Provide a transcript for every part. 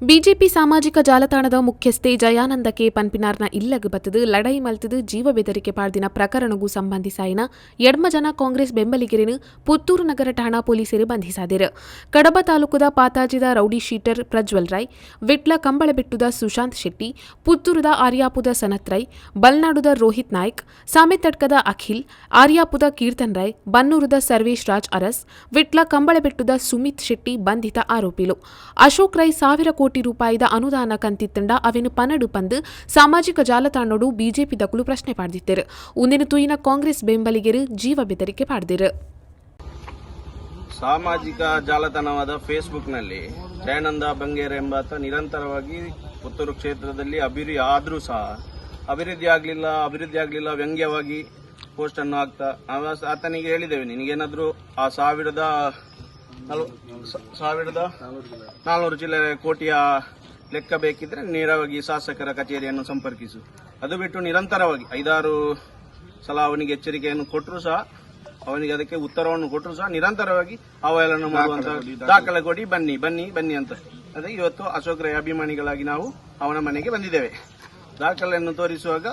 BJP ಸಾಮಾಜಿಕ ಜಾಲತಾಣದ ಮುಖ್ಯಸ್ಥೆ ಜಯಾನಂದ ಕೆ ಪನ್ಪಿನಾರ್ನ ಇಲ್ಲಗ್ ಬತ್ತದು ಲಡೈ ಮಲ್ತದು, ಜೀವ ಬೆದರಿಕೆ ಪಾಡ್ದಿನ ಪ್ರಕರಣಗೂ ಸಂಬಂಧಿಸಾಯಿನ ಎಡ್ಮ ಜನ ಕಾಂಗ್ರೆಸ್ ಬೆಂಬಲಿಗರಿನ ಪುತ್ತೂರು ನಗರ ಠಾಣಾ ಪೊಲೀಸರು ಬಂಧಿಸಾದಿರ ಕಡಬ ತಾಲೂಕದ ಪಾತಾಜಿದ ರೌಡಿ ಶೀಟರ್ ಪ್ರಜ್ವಲ್ ರೈ ವಿಟ್ಲ ಕಂಬಳಬೆಟ್ಟುದ ಸುಶಾಂತ್ ಶೆಟ್ಟಿ, ಪುತ್ತೂರದ ಆರ್ಯಾಪುದ ಸನತ್ ರೈ ಬಲ್ನಾಡುದ ರೋಹಿತ್ ನಾಯ್ಕ್ ಸಾಮೆತಡ್ಕದ ಅಖಿಲ್, ಆರ್ಯಾಪುದ ಕೀರ್ತನ್ ರೈ ಬನ್ನೂರುದ ಸರ್ವೇಶ್ ರಾಜ್ ಅರಸ್, ವಿಟ್ಲ ಕಂಬಳಬೆಟ್ಟುದ ಸುಮಿತ್ ಶೆಟ್ಟಿ ಬಂಧಿತ ಆರೋಪಿಲು. ಅಶೋಕ್ ರೈ ಸಾವಿರ ರೂಪಾಯಿದ ಅನುದಾನ ಕಂತಿತ್ತಂಡ ಅವೆನು ಪನಡು ಪಂದು ಸಾಮಾಜಿಕ ಜಾಲತಾಣೋಡು ಬಿಜೆಪಿ ದಕುಲು ಪ್ರಶ್ನೆ ಪಾಡ್ದಿತ್ತರು. ಉಂದಿನ ತುಯಿನ ಕಾಂಗ್ರೆಸ್ ಬೆಂಬಲಿಗರು ಜೀವ ಬೆದರಿಕೆ ಪಾಡ್ದಿರು. ಸಾಮಾಜಿಕ ಜಾಲತಾಣವಾದ ಫೇಸ್ಬುಕ್ನಲ್ಲಿ ಜಯಾನಂದ ಬಂಗೇರ್ ಎಂಬಾತ ನಿರಂತರವಾಗಿ ಪುತ್ತೂರು ಕ್ಷೇತ್ರದಲ್ಲಿ ಅಭಿವೃದ್ಧಿ ಆದರೂ ಸಹ ಅಭಿವೃದ್ಧಿ ಆಗಲಿಲ್ಲ ಅಭಿವೃದ್ಧಿ ಆಗಲಿಲ್ಲ, ವ್ಯಂಗ್ಯವಾಗಿ ಪೋಸ್ಟ್ ಅನ್ನು ಹಾಕ್ತಾ ನಾವು ಆತನಿಗೆ ಹೇಳಿದ್ದೇವೆ, ನಿನಗೇನಾದರೂ ಆ ಸಾವಿರದ ಸಾವಿರದ ನಾಲ್ನೂರು ಚಿಲ್ಲರೆ ಕೋಟಿಯ ಲೆಕ್ಕ ಬೇಕಿದ್ರೆ ನೇರವಾಗಿ ಶಾಸಕರ ಕಚೇರಿಯನ್ನು ಸಂಪರ್ಕಿಸು. ಅದು ಬಿಟ್ಟು ನಿರಂತರವಾಗಿ ಐದಾರು ಸಲ ಅವನಿಗೆ ಎಚ್ಚರಿಕೆಯನ್ನು ಕೊಟ್ಟರು ಸಹ ಅವನಿಗೆ ಅದಕ್ಕೆ ಉತ್ತರವನ್ನು ಕೊಟ್ಟರು ಸಹ ನಿರಂತರವಾಗಿ ಅವಹೇಳನ ಮಾಡುವಂತಹ ದಾಖಲೆ ಕೊಡಿ ಬನ್ನಿ ಬನ್ನಿ ಬನ್ನಿ ಅಂತ. ಅದೇ ಇವತ್ತು ಅಶೋಕ್ ರೈ ಅಭಿಮಾನಿಗಳಾಗಿ ನಾವು ಅವನ ಮನೆಗೆ ಬಂದಿದ್ದೇವೆ. ದಾಖಲೆಯನ್ನು ತೋರಿಸುವಾಗ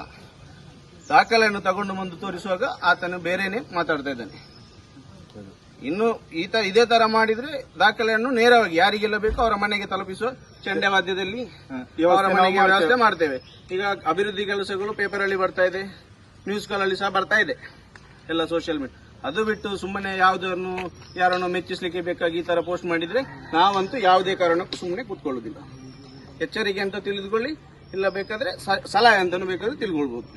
ದಾಖಲೆಯನ್ನು ತಗೊಂಡು ಬಂದು ತೋರಿಸುವಾಗ ಆತನು ಬೇರೆನೆ ಮಾತಾಡ್ತಾ ಇದ್ದಾನೆ. ಇನ್ನು ಈ ತರ ಇದೇ ತರ ಮಾಡಿದ್ರೆ ದಾಖಲೆಯನ್ನು ನೇರವಾಗಿ ಯಾರಿಗೆಲ್ಲ ಬೇಕೋ ಅವರ ಮನೆಗೆ ತಲುಪಿಸುವ ಚಂಡೆ ವಾದ್ಯದಲ್ಲಿ ಅವರ ಮನೆಗೆ ವ್ಯವಸ್ಥೆ ಮಾಡ್ತೇವೆ. ಈಗ ಅಭಿವೃದ್ಧಿ ಕೆಲಸಗಳು ಪೇಪರ್ ಅಲ್ಲಿ ಬರ್ತಾ ಇದೆ ನ್ಯೂಸ್ ನ್ಯೂಸ್ಗಳಲ್ಲಿ ಸಹ ಬರ್ತಾ ಇದೆ ಎಲ್ಲ ಸೋಷಿಯಲ್ ಮೀಡಿಯಾ ಅದು ಬಿಟ್ಟು ಸುಮ್ಮನೆ ಯಾವುದನ್ನು ಯಾರನ್ನು ಮೆಚ್ಚಿಸ್ಲಿಕ್ಕೆ ಬೇಕಾಗಿ ಈ ತರ ಪೋಸ್ಟ್ ಮಾಡಿದ್ರೆ ನಾವಂತೂ ಯಾವುದೇ ಕಾರಣಕ್ಕೂ ಸುಮ್ಮನೆ ಕೂತ್ಕೊಳ್ಳುವುದಿಲ್ಲ. ಎಚ್ಚರಿಕೆ ಅಂತ ತಿಳಿದುಕೊಳ್ಳಿ ಇಲ್ಲ ಬೇಕಾದ್ರೆ ಸಲಹೆ ಅಂತಾನು ಬೇಕಾದ್ರೆ ತಿಳ್ಕೊಳ್ಬಹುದು